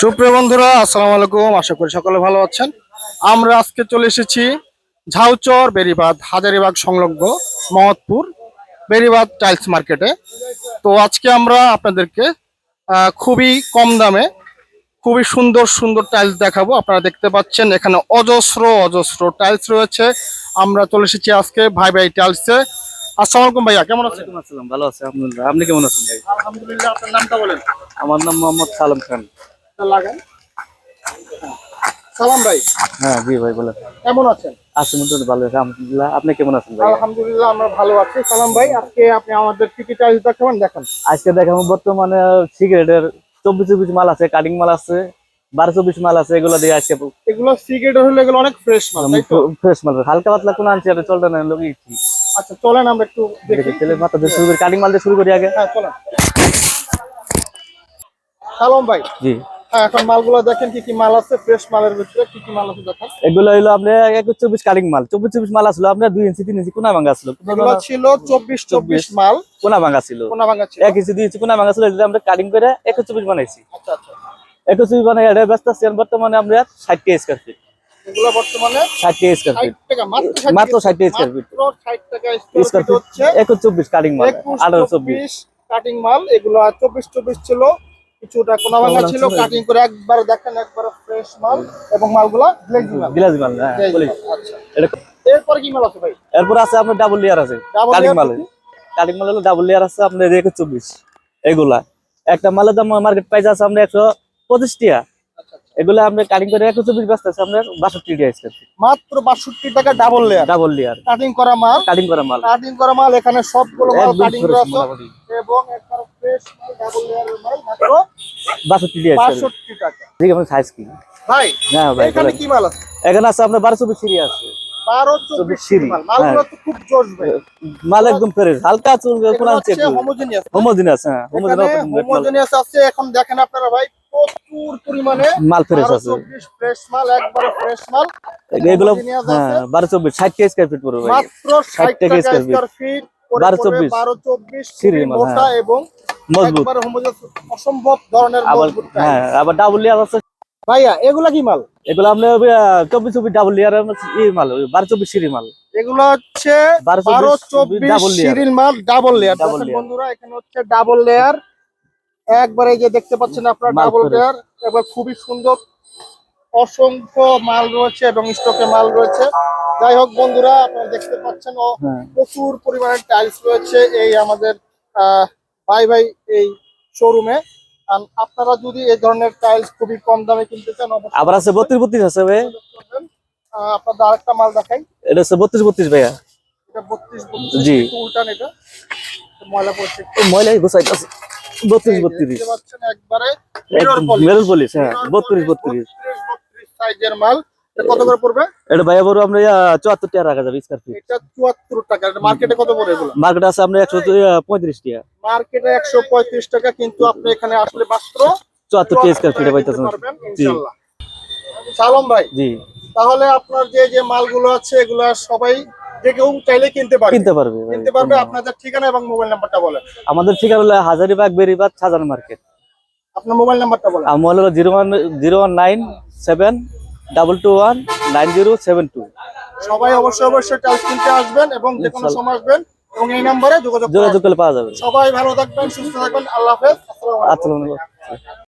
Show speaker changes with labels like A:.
A: সুপ্রিয় বন্ধুরা, আসসালামু আলাইকুম। আশা করি সকলে ভালো আছেন। আমরা আজকে চলে এসেছি ঝাউচর বেরিবাদ হাজারিবাগ সংলগ্ন মহৎপুর বেরিবাদ টাইলস মার্কেটে। তো আজকে আমরা আপনাদেরকে খুবই কম দামে খুবই সুন্দর সুন্দর টাইলস দেখাবো। আপনারা দেখতে পাচ্ছেন এখানে অজস্র অজস্র টাইলস রয়েছে। আমরা চলে এসেছি আজকে ভাই ভাই টাইলসে। আসসালামু আলাইকুম ভাইয়া কেমন আছেন?
B: আসসালাম ভালো আছে আলহামদুলিল্লাহ। আপনি কেমন আছেন ভাই
A: আলহামদুলিল্লাহ আপনার নামটা বলেন।
B: আমার নাম মোহাম্মদ সালাম খান।
A: লাগান। সালাম ভাই।
B: হ্যাঁ জি ভাই বলেন।
A: কেমন আছেন?
B: আছি মোটামুটি ভালো আছে আলহামদুলিল্লাহ। আপনি কেমন আছেন ভাই
A: আলহামদুলিল্লাহ আমরা ভালো আছি। সালাম ভাই আজকে আপনি আমাদের কি কি টাইলস দেখাবেন দেখেন।
B: আজকে দেখাবো বর্তমানে সিগারেটের চব্বিশ চব্বিশ মাল আছে কাটিং মাল আছে বারো চব্বিশ মাল আছে এগুলো দিয়ে আজকে
A: এগুলো সিগারেট হলে এগুলো অনেক ফ্রেশ মাল
B: ফ্রেশ মাল হালকা পাতলা কোন আনছি আর চলতে না লোক
A: আচ্ছা চলেন আমরা একটু দেখি।
B: দিয়ে শুরু করি কাটিং মাল দিয়ে শুরু করি আগে।
A: হ্যাঁ চলেন। সালাম ভাই
B: জি।
A: হ্যাঁ এখন মালগুলো দেখেন কি কি মাল আছে ফ্রেশ মালের ভিতরে কি কি মাল আছে দেখেন।
B: এগুলো কাটিং মাল। আসলো আপনার দুই ইঞ্চি তিন ইঞ্চি কোনা ভাঙা ছিল
A: এগুলো মাল।
B: কোনা ভাঙা ছিল।
A: কোনা ভাঙা ছিল।
B: এক ইঞ্চি দুই ইঞ্চি কোনা ভাঙা ছিল এগুলো আমরা কাটিং করে বানাইছি।
A: আচ্ছা আচ্ছা।
B: বানাই এটা ব্যস্ত বর্তমানে আমরা ষাট কে স্কোয়ার ফিট
A: এগুলো বর্তমানে
B: স্কোয়ার ফিট
A: টাকা মাত্র
B: মাত্র 60 টাকা square feet।
A: মাত্র ষাট টাকা
B: স্কোয়ার
A: স্কোয়ার
B: ফিট
A: হচ্ছে।
B: কাটিং মাল
A: কাটিং এগুলো ছিল। কিছুটা কোনা ভাঙা ছিল। কাটিং করে একবার দেখেন একবার ফ্রেশ মাল এবং মালগুলা গ্লেজি মাল।
B: মাল হ্যাঁ
A: আচ্ছা।
B: এটা
A: এরপর কি মাল আছে ভাই?
B: এরপর আছে আপনার ডাবল লেয়ার আছে কাটিং মাল
A: কি?
B: কাটিং মাল হলো ডাবল লেয়ার আছে আপনার একুশ চব্বিশ। এগুলা। একটা মালের দাম মার্কেট প্রাইস আছে আমরা একশো পঁচিশ টাকা। এগুলো আমরা কাটিং করে একশো চব্বিশ ব্যস্ত আছে আপনার বাষট্টি টাকা স্কোয়ার
A: মাত্র বাষট্টি টাকা double layer
B: double layer
A: cutting করা মাল।
B: কাটিং করা মাল।
A: কাটিং করা মাল এখানে সবগুলো মাল কাটিং করা আছে। এবং একবার ফ্রেশ মাল ডাবল লেয়ারের মাল মাত্র
B: বাষট্টি স্কোয়ার
A: বাষট্টি টাকা।
B: ঠিক আছে সাইজ কি?
A: ভাই
B: হ্যাঁ ভাই
A: এখানে কি মাল আছে?
B: এখানে আছে আপনার বারো চব্বিশ সিরি আছে।
A: মাল।
B: হ্যাঁ। মাল একদম ফ্রেশ হালকা
A: হোমোজেনিয়াস
B: হ্যাঁ
A: হোমোজেনিয়াস আছে। এখন দেখেন আপনারা ভাই পরিমাণে
B: মাল ফ্রেশ আছে
A: ফ্রেশ মাল একবারে ফ্রেশ মাল
B: এগুলো হ্যাঁ
A: আছে।
B: বারো চব্বিশ ষাট কেজি ফিট পড়বে
A: মাত্র
B: 60
A: 60
B: টাকা
A: টাকা
B: square feet।
A: স্কয়ার ফিট
B: বারো চব্বিশ।
A: 12 24
B: সিঁড়ি মাল,
A: মোটা। এবং
B: মজবুত
A: একবারে হোমোজেনিয়াস অসম্ভব ধরনের
B: আবার
A: মজবুত
B: হ্যাঁ আবার ডাবল লেয়ার আছে
A: ভাইয়া এগুলা কি মাল
B: এগুলো আপনার চব্বিশ চব্বিশ ডাবল লেয়ার ই মাল বারো চব্বিশ সিঁড়ি মাল
A: এগুলো হচ্ছে বারো চব্বিশ
B: double layer।
A: মাল ডাবল লেয়ার
B: Double
A: দেখেন
B: layer।
A: বন্ধুরা এখানে হচ্ছে ডাবল লেয়ার একবারে এই যে দেখতে পাচ্ছেন আপনার ডাবল। লেয়ার এবার খুবই সুন্দর অসংখ্য মাল রয়েছে এবং স্টকে মাল রয়েছে। যাই হোক বন্ধুরা আপনারা দেখতে পাচ্ছেন
B: হ্যাঁ।
A: প্রচুর পরিমাণে টাইলস রয়েছে এই আমাদের ভাই ভাই এই শোরুমে আপনারা যদি এই ধরনের টাইলস খুবই কম দামে কিনতে চান
B: আবার আছে বত্রিশ বত্রিশ আছে ভাই।
A: আপনাদের আরেকটা মাল দেখাই।
B: এটা হচ্ছে বত্রিশ বত্রিশ ভাইয়া।
A: এটা বত্রিশ
B: জি।
A: একটু উল্টান এটা। ময়লা পড়ছে।
B: ময়লাই গোসাইতেছে বত্রিশ বত্রিশ।
A: একবারে
B: মেরুল পলিশ হ্যাঁ বত্রিশ বত্রিশ।
A: সাইজের মাল। কত করে পড়বে?
B: এটা ভাইয়া বড় আমরা চুয়াত্তর টাকা রাখা যাবে স্কোয়ার ফিট
A: এটা চুয়াত্তর টাকা। মার্কেটে কত পড়ে এগুলো?
B: মার্কেট আছে আমরা একশো পঁয়ত্রিশ টাকা।
A: মার্কেটে একশো পঁয়ত্রিশ টাকা কিন্তু আপনি এখানে আসলে মাত্র
B: চুয়াত্তর টাকা স্কোয়ার ফিটে পাইতেছেন।
A: নিতে
B: জি।
A: ইনশাল্লাহ। সালাম ভাই
B: জি।
A: তাহলে আপনার যে যে মালগুলো আছে এগুলো সবাই যে কেউ চাইলে কিনতে পারবে।
B: কিনতে পারবে।
A: কিনতে পারবে আপনাদের ঠিকানা এবং মোবাইল নাম্বারটা বলেন।
B: আমাদের ঠিকানা হলো হাজারিবাগ বেরিবাগ সাজান মার্কেট।
A: আপনার মোবাইল নাম্বারটা বলেন।
B: মোবাইল হলো zero one zero one nine seven double two one nine zero seven two.
A: সবাই অবশ্যই অবশ্যই টাইলস কিনতে আসবেন এবং যে কোনো সময় আসবেন এবং এই নম্বরে যোগাযোগ
B: যোগাযোগ করলে পাওয়া যাবে।
A: সবাই ভালো থাকবেন সুস্থ থাকবেন। আল্লাহ হাফেজ। আসসালামু আলাইকুম।